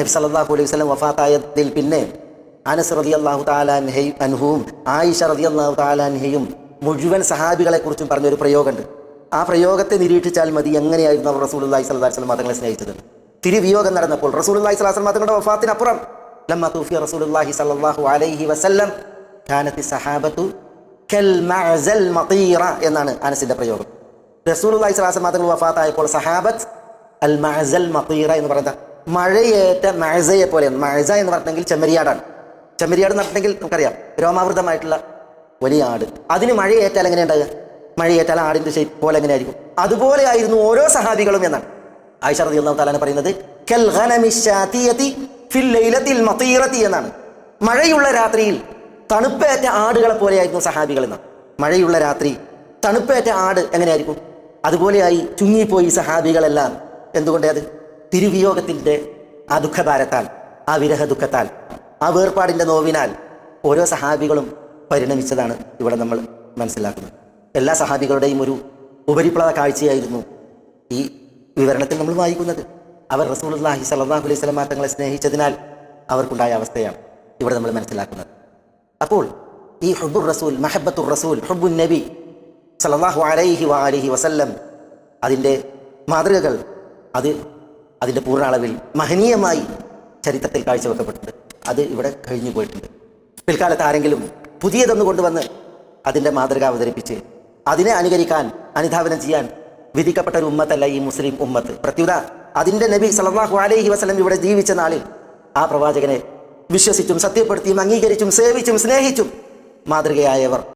നബി സല്ലല്ലാഹു അലൈഹി വസല്ലം വഫാത്തായതിൽ പിന്നെ അനസ് റളിയല്ലാഹു തആല അൻഹയും അൻഹുവും ആയിഷ റളിയല്ലാഹു തആല താലാൻഹയും മുഴുവൻ സഹാബികളെ കുറിച്ചും പറഞ്ഞൊരു പ്രയോഗമുണ്ട് ആ പ്രയോഗത്തെ നിരീക്ഷിച്ചാൽ മതി എങ്ങനെയായിരുന്നു അവർ റസൂലുള്ളാഹി സ്വല്ലല്ലാഹു അലൈഹി വസല്ലം തങ്ങളെ സ്നേഹിച്ചത്. തിരുവിയോഗം നടന്നപ്പോൾ റസൂലുള്ളാഹി സ്വല്ലല്ലാഹു അലൈഹി വസല്ലം തങ്ങളുടെ വഫാത്തിനപ്പുറം ലമ്മ തൂഫിയ റസൂലുള്ളാഹി സ്വല്ലല്ലാഹു അലൈഹി വസല്ലം കാനത്തി സഹാബത്തു കൽ മഅസൽ മതീറ എന്നാണ് അനസിന്റെ പ്രയോഗം. റസൂലുള്ളാഹി സ്വല്ലല്ലാഹു അലൈഹി വസല്ലം തങ്ങൾ വഫാത്തായപ്പോൾ സഹാബത്ത് അൽ മഅസൽ മതീറ എന്ന് പറയുന്നത് മഴയേറ്റ മഴസയെ പോലെയാണ്. മഴസ എന്ന് പറഞ്ഞെങ്കിൽ ചെമ്മരിയാടാണ്. ചെമ്മരിയാട് എന്ന് നമുക്കറിയാം. രോമാവൃതമായിട്ടുള്ള വലിയ ആട്. അതിന് മഴയേറ്റാൽ എങ്ങനെ ഉണ്ടാകുക മഴയേറ്റാൽ ആടിന്റെ ഷേപ്പ് പോലെ എങ്ങനെയായിരിക്കും അതുപോലെ ആയിരുന്നു ഓരോ സഹാബികളും എന്നാണ്. ആയിഷ റളിയല്ലാഹു തആല പറയുന്നത് എന്നാണ്. മഴയുള്ള രാത്രിയിൽ തണുപ്പേറ്റ ആടുകളെ പോലെയായിരുന്നു സഹാബികൾ എന്നാണ്. മഴയുള്ള രാത്രി തണുപ്പേറ്റ ആട് എങ്ങനെയായിരിക്കും അതുപോലെയായി ചുങ്ങിപ്പോയി സഹാബികളെല്ലാം. എന്തുകൊണ്ടേ അത്? തിരുവിയോഗത്തിന്റെ ആ ദുഃഖഭാരത്താൽ ആ വിരഹ ദുഃഖത്താൽ ആ വേർപാടിന്റെ നോവിനാൽ ഓരോ സഹാബികളും പരിണമിച്ചതാണ് ഇവിടെ നമ്മൾ മനസ്സിലാക്കുന്നത്. എല്ലാ സഹാബികളുടെയും ഒരു ഉപരിപ്ലവ കാഴ്ചയായിരുന്നു ഈ വിവരണത്തിൽ നമ്മൾ വായിക്കുന്നത്. അവർ റസൂലുള്ളാഹി സ്വല്ലല്ലാഹു അലൈഹി വസല്ലം തങ്ങളെ സ്നേഹിച്ചതിനാൽ അവർക്കുണ്ടായ അവസ്ഥയാണ് ഇവിടെ നമ്മൾ മനസ്സിലാക്കുന്നത്. അപ്പോൾ ഈ ഹുബുർ റസൂൽ മഹബത്തുർ റസൂൽ ഹുബുൻ നബി സലാഹു അലൈഹി വഅലിഹി വസല്ലം അതിന്റെ മാതൃകകൾ അത് അതിന്റെ പൂർണ അളവിൽ മഹനീയമായി ചരിത്രത്തിൽ കാഴ്ചവെക്കപ്പെട്ടിട്ടുണ്ട് അത് ഇവിടെ കഴിഞ്ഞു പോയിട്ടുണ്ട്. പിൽക്കാലത്ത് ആരെങ്കിലും പുതിയതൊന്ന് കൊണ്ടുവന്ന് അതിന്റെ മാതൃക അവതരിപ്പിച്ച് അതിനെ അനുകരിക്കാൻ അനുധാവനം ചെയ്യാൻ വിധിക്കപ്പെട്ട ഒരു ഉമ്മത്തല്ല ഈ മുസ്ലിം ഉമ്മത്ത്. പ്രത്യുത അതിന്റെ നബി സല്ലല്ലാഹു അലൈഹി വസ്ലം ഇവിടെ ജീവിച്ച നാളിൽ ആ പ്രവാചകനെ വിശ്വസിച്ചും സത്യപ്പെടുത്തിയും അംഗീകരിച്ചും സേവിച്ചും സ്നേഹിച്ചും മാതൃകയായവർ